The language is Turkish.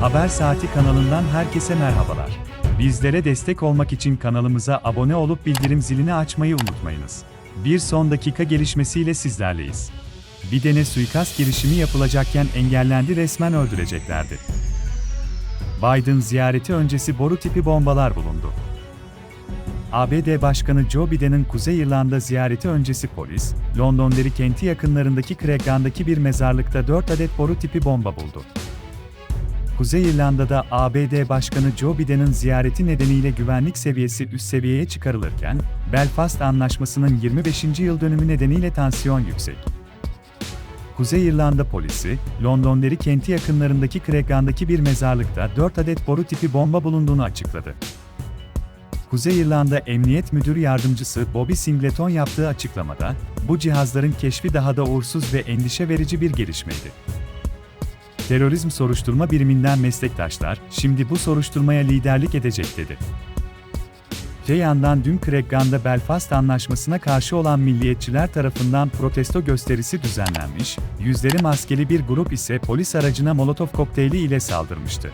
Haber Saati kanalından herkese merhabalar. Bizlere destek olmak için kanalımıza abone olup bildirim zilini açmayı unutmayınız. Bir son dakika gelişmesiyle sizlerleyiz. Biden'e suikast girişimi yapılacakken engellendi resmen öldüreceklerdi. Biden ziyareti öncesi boru tipi bombalar bulundu. ABD Başkanı Joe Biden'ın Kuzey İrlanda ziyareti öncesi polis, Londonderry kenti yakınlarındaki Craig'daki bir mezarlıkta 4 adet boru tipi bomba buldu. Kuzey İrlanda'da ABD Başkanı Joe Biden'ın ziyareti nedeniyle güvenlik seviyesi üst seviyeye çıkarılırken, Belfast Anlaşması'nın 25. yıl dönümü nedeniyle tansiyon yüksek. Kuzey İrlanda polisi, Londonderry kenti yakınlarındaki Craig'daki bir mezarlıkta 4 adet boru tipi bomba bulunduğunu açıkladı. Kuzey İrlanda Emniyet Müdür Yardımcısı Bobby Singleton yaptığı açıklamada, bu cihazların keşfi daha da uğursuz ve endişe verici bir gelişmeydi. Terörizm soruşturma biriminden meslektaşlar, şimdi bu soruşturmaya liderlik edecek dedi. Öte yandan dün Craig'da Belfast Anlaşması'na karşı olan milliyetçiler tarafından protesto gösterisi düzenlenmiş, yüzleri maskeli bir grup ise polis aracına molotof kokteyli ile saldırmıştı.